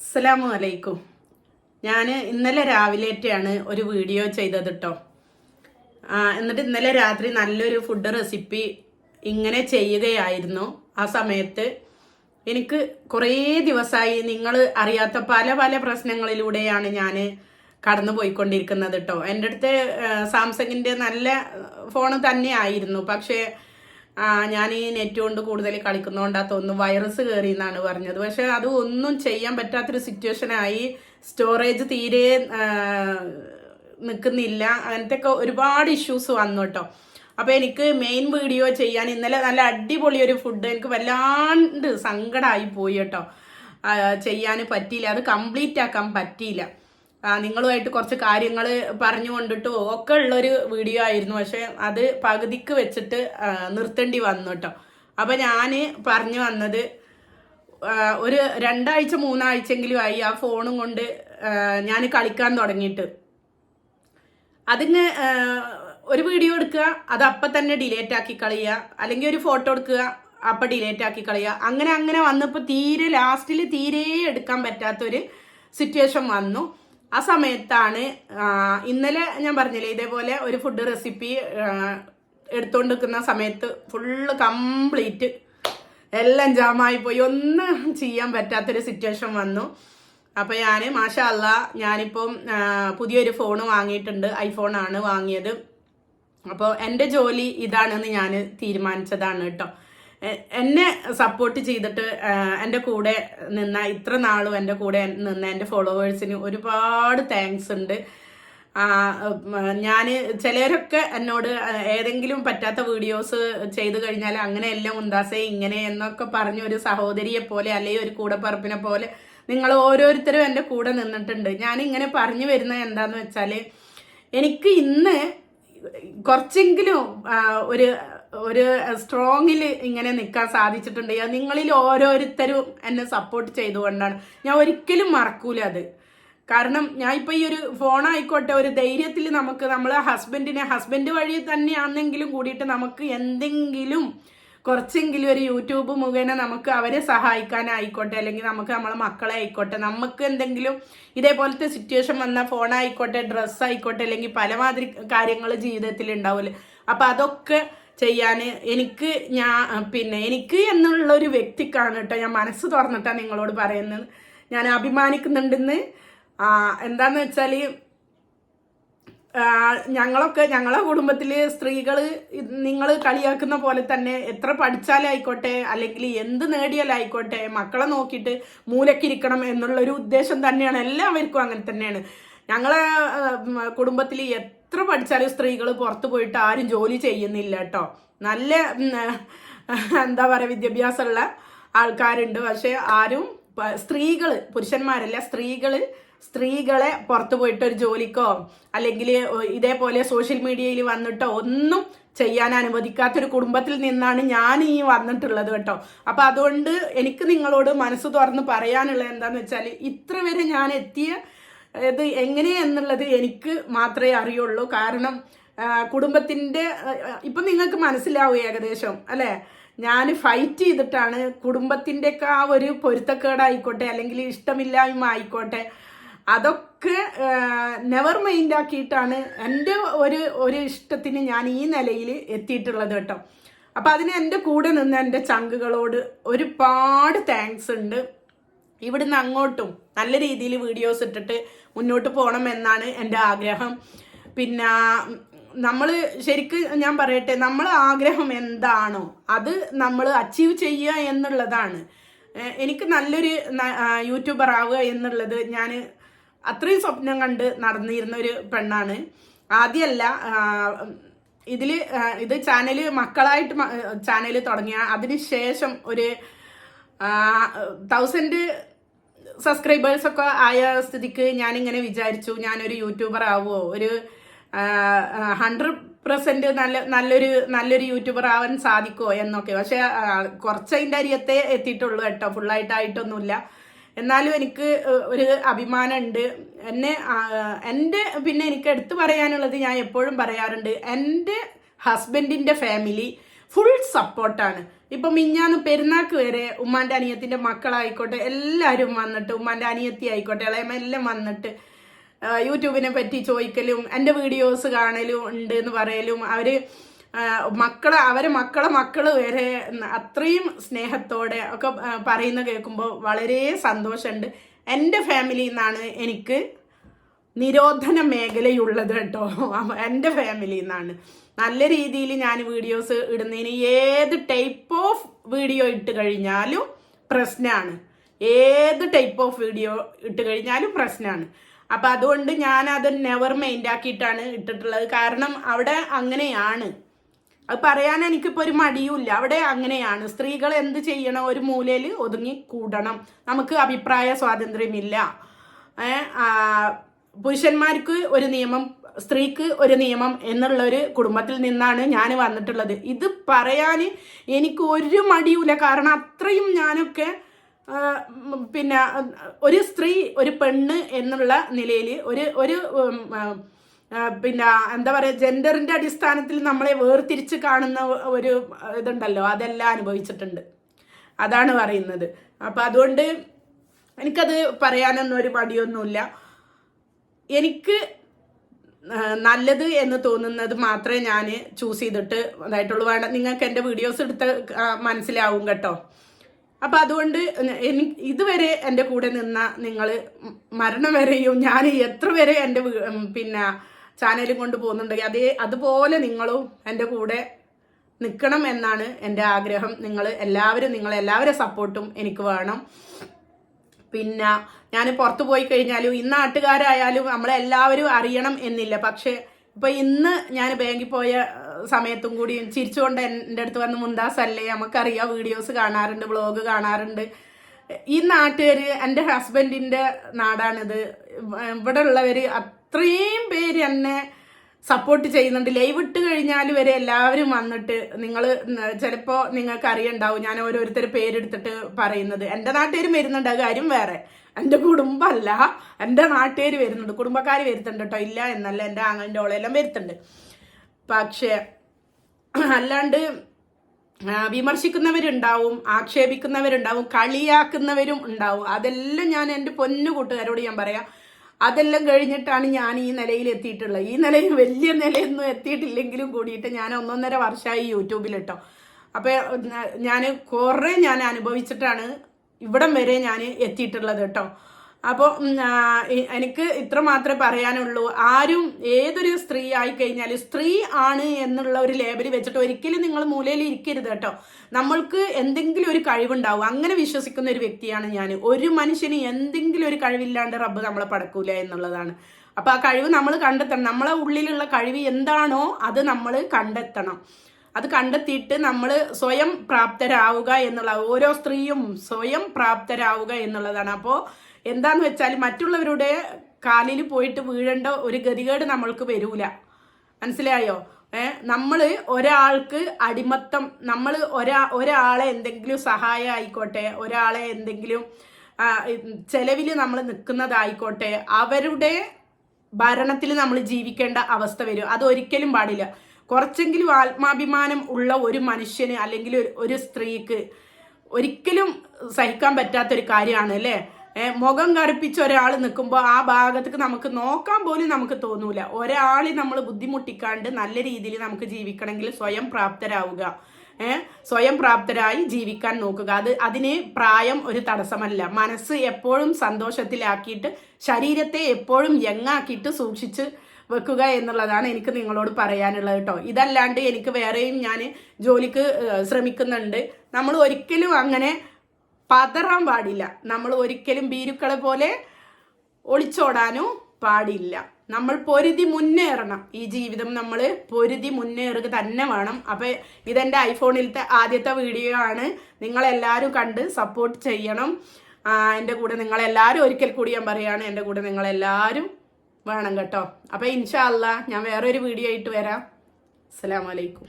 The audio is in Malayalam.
അസ്സലാമു അലൈക്കും ഞാൻ ഇന്നലെ രാവിലെയൊക്കെയാണ് ഒരു വീഡിയോ ചെയ്തത് കേട്ടോ എന്നിട്ട് ഇന്നലെ രാത്രി നല്ലൊരു ഫുഡ് റെസിപ്പി ഇങ്ങനെ ചെയ്യുകയായിരുന്നു ആ സമയത്ത് എനിക്ക് കുറേ ദിവസമായി നിങ്ങൾ അറിയാത്ത പല പല പ്രശ്നങ്ങളിലൂടെയാണ് ഞാൻ കടന്നു പോയിക്കൊണ്ടിരിക്കുന്നത് കേട്ടോ എന്റെ അടുത്ത് സാംസങ്ങിന്റെ നല്ല ഫോൺ തന്നെ ആയിരുന്നു പക്ഷേ ഞാൻ ഈ നെറ്റ് കൊണ്ട് കൂടുതൽ കളിക്കുന്നതുകൊണ്ടാ തോന്നുന്നു വൈറസ് കയറി എന്നാണ് പറഞ്ഞത്. പക്ഷെ അത് ഒന്നും ചെയ്യാൻ പറ്റാത്തൊരു സിറ്റുവേഷൻ ആയി സ്റ്റോറേജ് തീരെ നിൽക്കുന്നില്ല. അങ്ങനത്തെ ഒക്കെ ഒരുപാട് ഇഷ്യൂസ് വന്നു കേട്ടോ. അപ്പോൾ എനിക്ക് മെയിൻ വീഡിയോ ചെയ്യാൻ ഇന്നലെ നല്ല അടിപൊളി ഒരു ഫുഡ് എനിക്ക് വല്ലാണ്ട് സങ്കടമായി പോയി കേട്ടോ. ചെയ്യാൻ പറ്റിയില്ല. അത് കംപ്ലീറ്റ് ആക്കാൻ പറ്റിയില്ല. നിങ്ങളുമായിട്ട് കുറച്ച് കാര്യങ്ങൾ പറഞ്ഞു കൊണ്ടിട്ട് ഒക്കെ ഉള്ളൊരു വീഡിയോ ആയിരുന്നു. പക്ഷെ അത് പകുതിക്ക് വെച്ചിട്ട് നിർത്തേണ്ടി വന്നു കേട്ടോ. അപ്പം ഞാൻ പറഞ്ഞു വന്നത് ഒരു രണ്ടാഴ്ച മൂന്നാഴ്ചയെങ്കിലും ആയി ആ ഫോണും കൊണ്ട് ഞാൻ കളിക്കാൻ തുടങ്ങിയിട്ട്. അതിന് ഒരു വീഡിയോ എടുക്കുക അത് അപ്പം തന്നെ ഡിലേറ്റ് ആക്കി കളയുക അല്ലെങ്കിൽ ഒരു ഫോട്ടോ എടുക്കുക അപ്പം ഡിലേറ്റ് ആക്കി കളയുക. അങ്ങനെ അങ്ങനെ വന്നപ്പോൾ തീരെ ലാസ്റ്റിൽ തീരെ എടുക്കാൻ പറ്റാത്തൊരു സിറ്റുവേഷൻ വന്നു. ആ സമയത്താണ് ഇന്നലെ ഞാൻ പറഞ്ഞില്ലേ ഇതേപോലെ ഒരു ഫുഡ് റെസിപ്പി എടുത്തുകൊണ്ട് നിൽക്കുന്ന സമയത്ത് ഫുള്ള് കംപ്ലീറ്റ് എല്ലാം ജാമായി പോയി. ഒന്നും ചെയ്യാൻ പറ്റാത്തൊരു സിറ്റുവേഷൻ വന്നു. അപ്പോൾ ഞാൻ മാഷാ അല്ല ഞാനിപ്പം പുതിയൊരു ഫോൺ വാങ്ങിയിട്ടുണ്ട്. ഐഫോണാണ് വാങ്ങിയത്. അപ്പോൾ എന്റെ ജോലി ഇതാണെന്ന് ഞാൻ തീരുമാനിച്ചതാണ് കേട്ടോ. എന്നെ സപ്പോർട്ട് ചെയ്തിട്ട് എന്റെ കൂടെ നിന്ന ഇത്ര നാളും എന്റെ കൂടെ നിന്ന എന്റെ ഫോളോവേഴ്സിന് ഒരുപാട് താങ്ക്സ് ഉണ്ട്. ഞാൻ ചിലരൊക്കെ എന്നോട് ഏതെങ്കിലും പറ്റാത്ത വീഡിയോസ് ചെയ്തു കഴിഞ്ഞാൽ അങ്ങനെ എല്ലാം മുന്താസേ ഇങ്ങനെ എന്നൊക്കെ പറഞ്ഞ ഒരു സഹോദരിയെ പോലെ അല്ലെങ്കിൽ ഒരു കൂടപ്പറപ്പിനെ പോലെ നിങ്ങൾ ഓരോരുത്തരും എന്റെ കൂടെ നിന്നിട്ടുണ്ട്. ഞാൻ ഇങ്ങനെ പറഞ്ഞു വരുന്നത് എന്താന്ന് വെച്ചാൽ എനിക്ക് ഇന്ന് കുറച്ചെങ്കിലും ഒരു ഒരു സ്ട്രോങ്ങിൽ ഇങ്ങനെ നിൽക്കാൻ സാധിച്ചിട്ടുണ്ട്. നിങ്ങളിൽ ഓരോരുത്തരും എന്നെ സപ്പോർട്ട് ചെയ്തുകൊണ്ടാണ്. ഞാൻ ഒരിക്കലും മറക്കൂല അത്. കാരണം ഞാൻ ഇപ്പൊ ഈ ഒരു ഫോൺ ആയിക്കോട്ടെ ഒരു ധൈര്യത്തിൽ നമുക്ക് നമ്മളെ ഹസ്ബൻഡിനെ ഹസ്ബൻഡ് വഴി തന്നെയാണെങ്കിലും കൂടിയിട്ട് നമുക്ക് എന്തെങ്കിലും കുറച്ചെങ്കിലും ഒരു യൂട്യൂബ് മുഖേന നമുക്ക് അവരെ സഹായിക്കാനായിക്കോട്ടെ അല്ലെങ്കിൽ നമുക്ക് നമ്മളെ മക്കളെ ആയിക്കോട്ടെ നമുക്ക് എന്തെങ്കിലും ഇതേപോലത്തെ സിറ്റുവേഷൻ വന്ന ഫോൺ ആയിക്കോട്ടെ ഡ്രസ്സ് അല്ലെങ്കിൽ പലമാതിരി കാര്യങ്ങൾ ജീവിതത്തിൽ ഉണ്ടാവില്ല അപ്പൊ അതൊക്കെ ചെയ്യാൻ എനിക്ക് ഞാൻ പിന്നെ എനിക്ക് എന്നുള്ള ഒരു വ്യക്തിക്കാണ് കേട്ടോ ഞാൻ മനസ്സ് തുറന്നിട്ടാണ് നിങ്ങളോട് പറയുന്നത്. ഞാൻ അഭിമാനിക്കുന്നുണ്ടെന്ന് എന്താന്ന് വെച്ചാൽ ഞങ്ങളൊക്കെ ഞങ്ങളെ കുടുംബത്തിൽ സ്ത്രീകൾ നിങ്ങൾ കളിയാക്കുന്ന പോലെ തന്നെ എത്ര പഠിച്ചാലായിക്കോട്ടെ അല്ലെങ്കിൽ എന്ത് നേടിയാലായിക്കോട്ടെ മക്കളെ നോക്കിയിട്ട് മൂലക്കിരിക്കണം എന്നുള്ളൊരു ഉദ്ദേശം തന്നെയാണ്. എല്ലാവർക്കും അങ്ങനെ തന്നെയാണ്. ഞങ്ങളെ കുടുംബത്തിൽ എത്ര പഠിച്ചാലും സ്ത്രീകൾ പുറത്തു പോയിട്ട് ആരും ജോലി ചെയ്യുന്നില്ല കേട്ടോ. നല്ല എന്താ പറയുക വിദ്യാഭ്യാസമുള്ള ആൾക്കാരുണ്ട്. പക്ഷെ ആരും സ്ത്രീകൾ പുരുഷന്മാരല്ല സ്ത്രീകൾ സ്ത്രീകളെ പുറത്തു പോയിട്ട് ഒരു ജോലിക്കോ അല്ലെങ്കിൽ ഇതേപോലെ സോഷ്യൽ മീഡിയയിൽ വന്നിട്ടോ ഒന്നും ചെയ്യാൻ അനുവദിക്കാത്തൊരു കുടുംബത്തിൽ നിന്നാണ് ഞാൻ ഈ വന്നിട്ടുള്ളത് കേട്ടോ. അപ്പൊ അതുകൊണ്ട് എനിക്ക് നിങ്ങളോട് മനസ്സ് തുറന്ന് പറയാനുള്ളത് എന്താന്ന് വെച്ചാൽ ഇത്ര വരെ ഞാൻ എത്തിയ ഇത് എങ്ങനെയെന്നുള്ളത് എനിക്ക് മാത്രമേ അറിയുള്ളൂ. കാരണം കുടുംബത്തിന്റെ ഇപ്പം നിങ്ങൾക്ക് മനസ്സിലാവും ഏകദേശം അല്ലെ? ഞാൻ ഫൈറ്റ് ചെയ്തിട്ടാണ് കുടുംബത്തിന്റെയൊക്കെ ആ ഒരു പൊരുത്തക്കേടായിക്കോട്ടെ അല്ലെങ്കിൽ ഇഷ്ടമില്ലായ്മ ആയിക്കോട്ടെ അതൊക്കെ നെവർ മൈൻഡ് ആക്കിയിട്ടാണ് എന്റെ ഒരു ഒരു ഇഷ്ടത്തിന് ഞാൻ ഈ നിലയിൽ എത്തിയിട്ടുള്ളത് കേട്ടോ. അപ്പം അതിന് എന്റെ കൂടെ നിന്ന് എന്റെ ചങ്കുകളോട് ഒരുപാട് താങ്ക്സ് ഉണ്ട്. ഇവിടുന്ന് അങ്ങോട്ടും നല്ല രീതിയിൽ വീഡിയോസ് ഇട്ടിട്ട് മുന്നോട്ട് പോകണം എന്നാണ് എന്റെ ആഗ്രഹം. പിന്നെ നമ്മൾ ശരിക്ക് ഞാൻ പറയട്ടെ നമ്മൾ ആഗ്രഹം എന്താണോ അത് നമ്മൾ അച്ചീവ് ചെയ്യുക എന്നുള്ളതാണ്. എനിക്ക് നല്ലൊരു യൂട്യൂബർ ആവുക എന്നുള്ളത് ഞാൻ അത്രയും സ്വപ്നം കണ്ട് നടന്നിരുന്ന ഒരു പെണ്ണാണ്. ആദ്യമല്ല ഇതിൽ ഇത് ചാനൽ മക്കളായിട്ട് ചാനൽ തുടങ്ങിയ അതിന് ശേഷം ഒരു തൗസൻഡ് സബ്സ്ക്രൈബേഴ്സ് ഒക്കെ ആയ സ്ഥിതിക്ക് ഇങ്ങനെ വിചാരിച്ചു ഞാനൊരു യൂട്യൂബർ ആവുമോ ഒരു ഹൺഡ്രഡ് പെർസെന്റ് നല്ല നല്ലൊരു നല്ലൊരു യൂട്യൂബർ ആവാൻ സാധിക്കുമോ എന്നൊക്കെ. പക്ഷെ കുറച്ച് അതിന്റെ അരിയത്തെ എത്തിയിട്ടുള്ളൂ കേട്ടോ. ഫുള്ളായിട്ടായിട്ടൊന്നുമില്ല. എന്നാലും എനിക്ക് ഒരു അഭിമാനമുണ്ട്. എന്നെ എന്റെ പിന്നെ എനിക്ക് എടുത്തു പറയാനുള്ളത് ഞാൻ എപ്പോഴും പറയാറുണ്ട് എന്റെ ഹസ്ബൻഡിന്റെ ഫാമിലി ഫുൾ സപ്പോർട്ടാണ് ഇപ്പൊ മിഞ്ഞാന്ന് പെരുന്നാക്ക് വരെ ഉമ്മാന്റെ അനിയത്തിന്റെ മക്കളായിക്കോട്ടെ എല്ലാവരും വന്നിട്ട് ഉമ്മാന്റെ അനിയത്തി ആയിക്കോട്ടെ ഇളയമ്മ എല്ലാം വന്നിട്ട് യൂട്യൂബിനെ പറ്റി ചോദിക്കലും എന്റെ വീഡിയോസ് കാണലും ഉണ്ട് എന്ന് പറയലും. അവർ മക്കൾ അവരെ മക്കളെ മക്കൾ വരെ അത്രയും സ്നേഹത്തോടെ ഒക്കെ പറയുന്ന കേൾക്കുമ്പോൾ വളരെ സന്തോഷമുണ്ട്. എന്റെ ഫാമിലിയിൽ നിന്നാണ് എനിക്ക് നിരോധന മേഖലയുള്ളത് കേട്ടോ. എന്റെ ഫാമിലിയിൽ നിന്നാണ് നല്ല രീതിയിൽ ഞാൻ വീഡിയോസ് ഇടുന്നതിന് ഏത് ടൈപ്പ് ഓഫ് വീഡിയോ ഇട്ട് കഴിഞ്ഞാലും പ്രശ്നമാണ് ഏത് ടൈപ്പ് ഓഫ് വീഡിയോ ഇട്ട് കഴിഞ്ഞാലും പ്രശ്നമാണ് അപ്പം അതുകൊണ്ട് ഞാൻ അത് നെവർ മൈൻഡ് ആക്കിയിട്ടാണ് ഇട്ടിട്ടുള്ളത്. കാരണം അവിടെ അങ്ങനെയാണ്. അത് പറയാൻ എനിക്കിപ്പോൾ ഒരു മടിയുമില്ല. അവിടെ അങ്ങനെയാണ്. സ്ത്രീകൾ എന്ത് ചെയ്യണം? ഒരു മൂലയിൽ ഒതുങ്ങി കൂടണം. നമുക്ക് അഭിപ്രായ സ്വാതന്ത്ര്യമില്ല. പുരുഷന്മാർക്ക് ഒരു നിയമം സ്ത്രീക്ക് ഒരു നിയമം എന്നുള്ള ഒരു കുടുംബത്തിൽ നിന്നാണ് ഞാൻ വന്നിട്ടുള്ളത്. ഇത് പറയാൻ എനിക്ക് ഒരു മടിയില്ല കാരണം അത്രയും ഞാനൊക്കെ പിന്നെ ഒരു സ്ത്രീ ഒരു പെണ്ണ് എന്നുള്ള നിലയിൽ ഒരു ഒരു പിന്നെ എന്താ പറയുക ജെൻഡറിന്റെ അടിസ്ഥാനത്തിൽ നമ്മളെ വേർതിരിച്ച് കാണുന്ന ഒരു ഇതുണ്ടല്ലോ അതെല്ലാം അനുഭവിച്ചിട്ടുണ്ട്. അതാണ് പറയുന്നത്. അപ്പം അതുകൊണ്ട് എനിക്കത് പറയാനൊന്നും ഒരു മടിയൊന്നുമില്ല. എനിക്ക് നല്ലത് എന്ന് തോന്നുന്നത് മാത്രമേ ഞാൻ ചൂസ് ചെയ്തിട്ട് ഇതായിട്ടുള്ളൂ വേണം നിങ്ങൾക്ക് എന്റെ വീഡിയോസ് എടുത്ത് മനസ്സിലാവും കേട്ടോ. അപ്പം അതുകൊണ്ട് ഇതുവരെ എന്റെ കൂടെ നിന്ന നിങ്ങൾ മരണം വരെയും ഞാൻ എത്ര വരെ എന്റെ പിന്നെ ചാനലും കൊണ്ട് പോകുന്നുണ്ടെങ്കിൽ അതേ അതുപോലെ നിങ്ങളും എന്റെ കൂടെ നിൽക്കണം എന്നാണ് എന്റെ ആഗ്രഹം. നിങ്ങൾ എല്ലാവരും നിങ്ങൾ എല്ലാവരുടെ സപ്പോർട്ടും എനിക്ക് വേണം. പിന്നെ ഞാൻ പുറത്തു പോയി കഴിഞ്ഞാലും ഈ നാട്ടുകാരായാലും നമ്മളെല്ലാവരും അറിയണം എന്നില്ല. പക്ഷെ ഇപ്പൊ ഇന്ന് ഞാൻ ബാങ്കിൽ പോയ സമയത്തും കൂടി ചിരിച്ചുകൊണ്ട് എന്റെ അടുത്ത് വന്ന് മുന്താസ് അല്ലേ നമുക്കറിയാം വീഡിയോസ് കാണാറുണ്ട് വ്ളോഗ് കാണാറുണ്ട്. ഈ നാട്ടുകാർ എന്റെ ഹസ്ബൻഡിന്റെ നാടാണിത്. ഇവിടെ ഉള്ളവർ അത്രയും പേര് എന്നെ സപ്പോർട്ട് ചെയ്യുന്നുണ്ട്. ലൈവ് ഇട്ട് കഴിഞ്ഞാൽ വരെ എല്ലാവരും വന്നിട്ട് നിങ്ങൾ ചിലപ്പോൾ നിങ്ങൾക്ക് അറിയണ്ടാവും. ഞാൻ ഓരോരുത്തർ പേരെടുത്തിട്ട് പറയുന്നത്. എന്റെ നാട്ടുകാരും വരുന്നുണ്ട്. കാര്യം വേറെ. എന്റെ കുടുംബമല്ല. എന്റെ നാട്ടുകാർ വരുന്നുണ്ട്. കുടുംബക്കാർ വരുത്തുണ്ട് കേട്ടോ. ഇല്ല എന്നല്ല. എന്റെ ആങ്ങളിന്റെ ഓളെല്ലാം വരുത്തുണ്ട് പക്ഷേ അല്ലാണ്ട് വിമർശിക്കുന്നവരുണ്ടാവും ആക്ഷേപിക്കുന്നവരുണ്ടാവും കളിയാക്കുന്നവരും ഉണ്ടാവും. അതെല്ലാം ഞാൻ എന്റെ പൊന്നു കൂട്ടുകാരോട് ഞാൻ പറയാം. അതെല്ലാം കഴിഞ്ഞിട്ടാണ് ഞാൻ ഈ നിലയിൽ എത്തിയിട്ടുള്ളത്. ഈ നിലയിൽ വലിയ നിലയൊന്നും എത്തിയിട്ടില്ലെങ്കിലും കൂടിയിട്ട് ഞാൻ ഒന്നൊന്നര വർഷമായി യൂട്യൂബിലിട്ടോ അപ്പോൾ ഞാൻ കുറേ ഞാൻ അനുഭവിച്ചിട്ടാണ് ഇവിടം വരെ ഞാൻ എത്തിയിട്ടുള്ളത് കേട്ടോ. അപ്പോൾ എനിക്ക് ഇത്ര മാത്രമേ പറയാനുള്ളൂ. ആരും ഏതൊരു സ്ത്രീ ആയി കഴിഞ്ഞാലും സ്ത്രീ ആണ് എന്നുള്ള ഒരു ലേബൽ വെച്ചിട്ട് ഒരിക്കലും നിങ്ങൾ മൂലയിൽ ഇരിക്കരുത് കേട്ടോ. നമ്മൾക്ക് എന്തെങ്കിലും ഒരു കഴിവുണ്ടാവും. അങ്ങനെ വിശ്വസിക്കുന്ന ഒരു വ്യക്തിയാണ് ഞാൻ ഒരു മനുഷ്യന് എന്തെങ്കിലും ഒരു കഴിവില്ലാണ്ട് റബ്ബ് നമ്മളെ പടക്കൂല എന്നുള്ളതാണ്. അപ്പോൾ ആ കഴിവ് നമ്മൾ കണ്ടെത്തണം. നമ്മളെ ഉള്ളിലുള്ള കഴിവ് എന്താണോ അത് നമ്മൾ കണ്ടെത്തണം. അത് കണ്ടെത്തിയിട്ട് നമ്മൾ സ്വയം പ്രാപ്തരാവുക എന്നുള്ള ഓരോ സ്ത്രീയും സ്വയം പ്രാപ്തരാവുക എന്നുള്ളതാണ്. അപ്പോൾ എന്താന്ന് വെച്ചാൽ മറ്റുള്ളവരുടെ കാലിൽ പോയിട്ട് വീഴേണ്ട ഒരു ഗതികേട് നമ്മൾക്ക് വരൂല. മനസ്സിലായോ? നമ്മൾ ഒരാൾക്ക് അടിമത്തം നമ്മൾ ഒരാ ഒരാളെ എന്തെങ്കിലും സഹായം ആയിക്കോട്ടെ ഒരാളെ എന്തെങ്കിലും ചെലവിൽ നമ്മൾ നിൽക്കുന്നതായിക്കോട്ടെ അവരുടെ ഭരണത്തിൽ നമ്മൾ ജീവിക്കേണ്ട അവസ്ഥ വരും. അത് ഒരിക്കലും പാടില്ല. കുറച്ചെങ്കിലും ആത്മാഭിമാനം ഉള്ള ഒരു മനുഷ്യന് അല്ലെങ്കിൽ ഒരു- സ്ത്രീക്ക് ഒരിക്കലും സഹിക്കാൻ പറ്റാത്തൊരു കാര്യമാണ് അല്ലേ? മുഖം കറുപ്പിച്ച ഒരാൾ നിൽക്കുമ്പോൾ ആ ഭാഗത്തേക്ക് നമുക്ക് നോക്കാൻ പോലും നമുക്ക് തോന്നൂല. ഒരാളെ നമ്മൾ ബുദ്ധിമുട്ടിക്കാണ്ട് നല്ല രീതിയിൽ നമുക്ക് ജീവിക്കണമെങ്കിൽ സ്വയം പ്രാപ്തരാവുക. സ്വയം പ്രാപ്തരായി ജീവിക്കാൻ നോക്കുക. അത് അതിന് പ്രായം ഒരു തടസ്സമല്ല. മനസ്സ് എപ്പോഴും സന്തോഷത്തിലാക്കിയിട്ട് ശരീരത്തെ എപ്പോഴും യങ്ങാക്കിയിട്ട് സൂക്ഷിച്ച് വെക്കുക എന്നുള്ളതാണ് എനിക്ക് നിങ്ങളോട് പറയാനുള്ളത് കേട്ടോ. ഇതല്ലാണ്ട് എനിക്ക് വേറെയും ഞാൻ ജോലിക്ക് ശ്രമിക്കുന്നുണ്ട്. നമ്മൾ ഒരിക്കലും അങ്ങനെ പതറാൻ പാടില്ല. നമ്മൾ ഒരിക്കലും ഭീരുക്കളെ പോലെ ഒളിച്ചോടാനും പാടില്ല. നമ്മൾ പൊരുതി മുന്നേറണം. ഈ ജീവിതം നമ്മൾ പൊരുതി മുന്നേറുക തന്നെ വേണം. അപ്പോൾ ഇതെന്റെ ഐഫോണിലത്തെ ആദ്യത്തെ വീഡിയോ ആണ്. നിങ്ങളെല്ലാവരും കണ്ട് സപ്പോർട്ട് ചെയ്യണം. എന്റെ കൂടെ നിങ്ങളെല്ലാവരും ഒരിക്കൽ കൂടി ഞാൻ പറയുകയാണ് എന്റെ കൂടെ നിങ്ങളെല്ലാവരും വേണം കേട്ടോ. അപ്പോൾ ഇൻഷാ അല്ല ഞാൻ വേറൊരു വീഡിയോ ആയിട്ട് വരാം. അസ്സലാമലൈക്കും